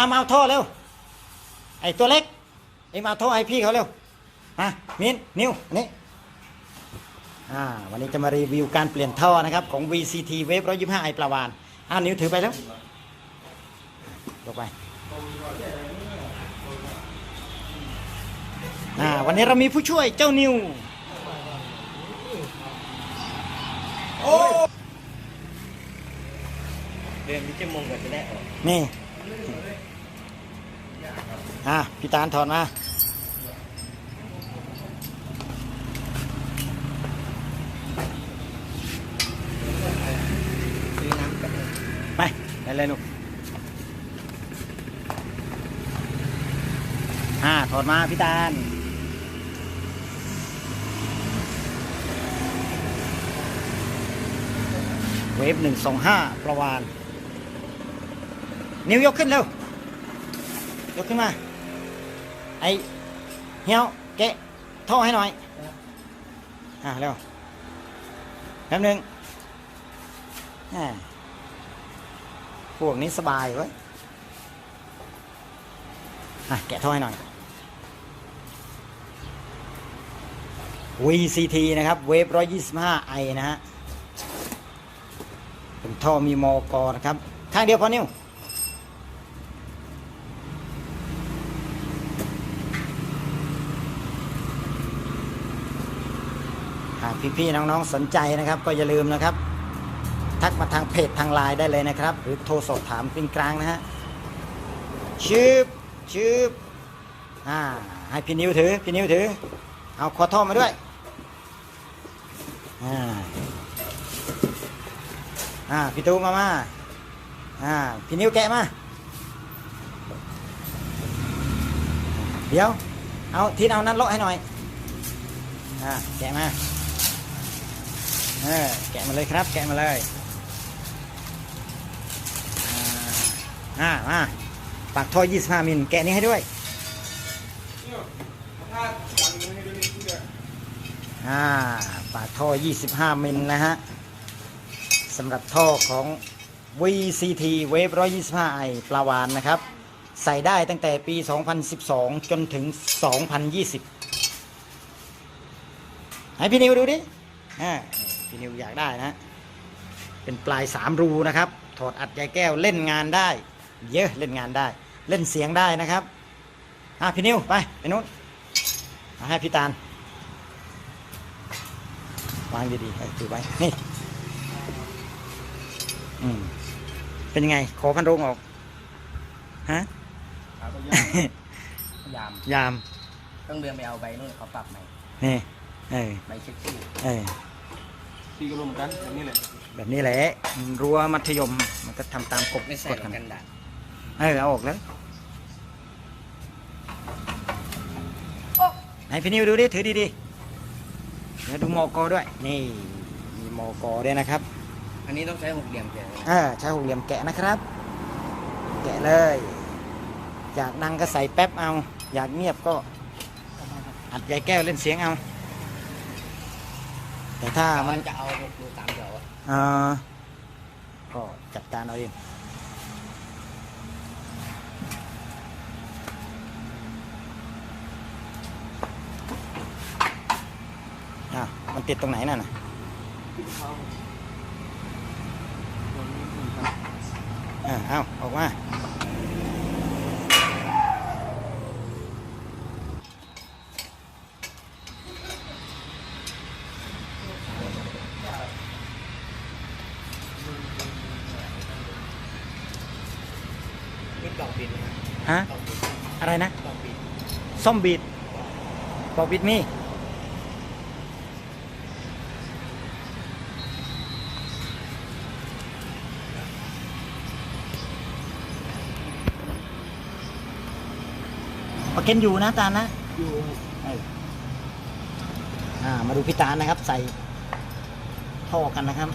ามาเอาท่อเร็ว ไอ้ตัวเล็ก เอ็งมาเอาท่อให้พี่เขาเร็วมามินนิวอันนี่อ่าวันนี้จะมารีวิวการเปลี่ยนท่อนะครับ ของ VCT Wave 125ไอปลาวานอ้าวนิวถือไปแล้วลงไปอ่าวันนี้เรามีผู้ช่วยเจ้านิวเดือนที่จะมงกันจะได้ออกนี่ อะพี่ตาลถอดมาไปได้เลยลูกอ่าถอดมาพี่ตาลเวฟหนึ่งสองห้าประวาน นิ้วยกขึ้นเร็ว ยกขึ้นมา ไอเฮียวแกะท่อให้หน่อย อ่าเร็วแป๊บนึงอ่าพวกนี้สบายเว้ยอะแกะท่อให้หน่อย VCT นะครับ เวฟ125ไอนะฮะเป็นท่อมีมอกอนะครับ ข้างเดียวพอนิ้ว หาก พี่ๆน้องๆสนใจนะครับ ก็อย่าลืมนะครับ ทักมาทางเพจทางไลน์ได้เลยนะครับ หรือโทรสอบถามเป็นกลางนะฮะชืบชืบอ่าให้พี่นิ้วถือพี่นิ้วถือ เอาขอท่อมาด้วยอ่าอ่าพี่ตูมามาอ่าพี่นิ้วแกะมาเดี๋ยว เอาทีนเอานั้นเลาะให้หน่อย อ่า แกะมา เออแกะมาเลยครับ แกะมาเลยอ่ามาปากท่อ 25 มิล แกะนี้ให้ด้วยอ่าปากท่อ 25 มิลนะฮะสำหรับท่อของ VCT Wave 125i ปลาวานนะครับ ใส่ได้ตั้งแต่ปี 2012 จนถึง 2020 ให้พี่นิวดูดิอ่า พี่นิวอยากได้นะเป็นปลาย3รูนะครับ ถอดอัดใยแก้วเล่นงานได้ เยอะเล่นงานได้ เล่นเสียงได้นะครับอะพี่นิวไปไปนู้นเอาให้พี่ตาลวางดีๆให้ถือไว้นี่อืมเป็นยังไง ขอพันโรงออกฮะเขาก็ยามยามยาม ต้องเดินไปเอาใบนู่นเขาปรับใหม่นี่เออใบเช็คชื่อเออ พี่ก็รู้เหมือนกันแบบนี้แหละแบบนี้แหละรั้วมัธยมมันก็ทำตามกฎไม่ใส่กฎหรกัอกนกันดาษเออเอาออกเลยให้พี่นิวดูดิถือดีๆเดี๋ยวดูมอกอด้วย นี่มีมอกอด้วยนะครับ อันนี้ต้องใช้หกเหลี่ยมเจ๋อเออใช้หกเหลี่ยมแกะนะครับ แกะเลย อยากดังก็ใส่แป๊บเอา อยากเงียบก็อัดใยแก้วเล่นเสียงเอา แต่ถ้าถ้ามัมันนจะเอาหกรูสามเจ๋อเออก็จัดการเอาเองอะมันติดตรงไหนน่ะนะอะเอาออกมา นี่กล่องปิดนะฮะกล่องปิดอะไรนะกล่องปิดส้มบีดปอกบิดมีประเก็นอยู่นะตาลนะ อยู่เอออ่ามาดูพี่ตาลนะครับ ใส่ท่อกันนะครับ